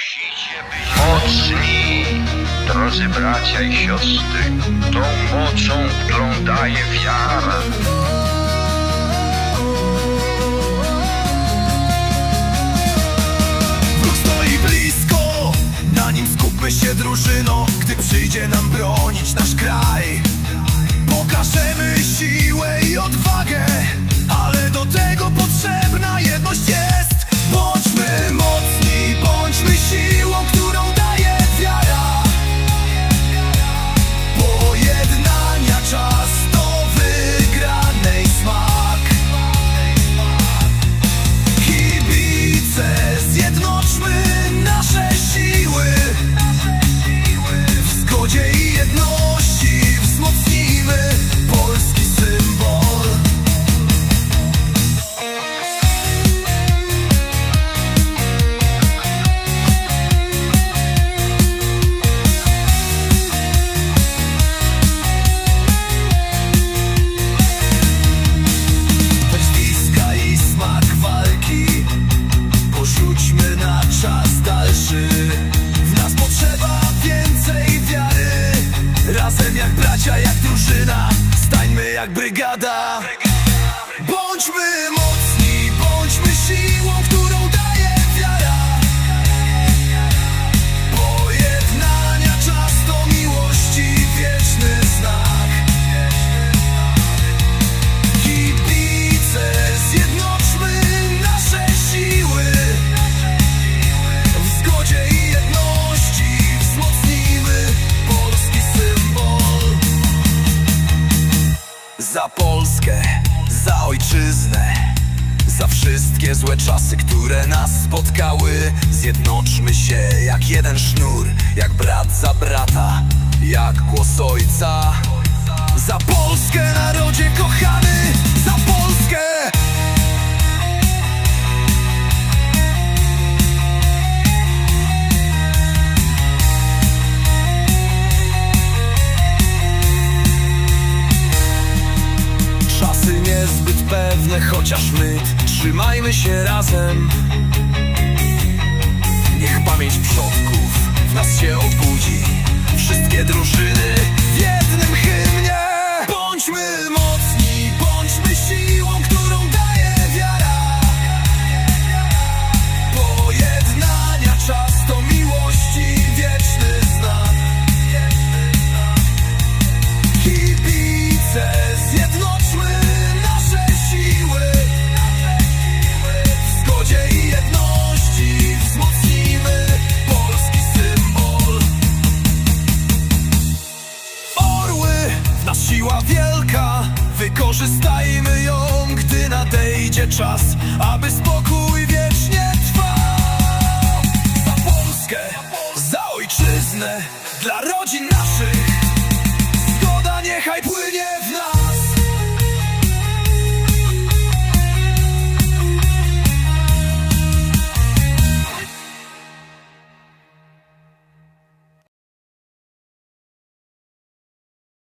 Musicie być mocni, drodzy bracia i siostry, tą mocą, którą daje wiara. Wróg stoi blisko, na nim skupmy się drużyno Gdy przyjdzie nam bronić nasz kraj jak brygada ojczyznę Za wszystkie złe czasy, które nas spotkały Zjednoczmy się jak jeden sznur Jak brat za brata, jak głos ojca. Za Polskę, narodzie kochany pewne, chociaż my trzymajmy się razem. Siła wielka. Wykorzystajmy ją, gdy nadejdzie czas Aby spokój wiecznie trwał. Za Polskę, za ojczyznę Dla rodzin naszych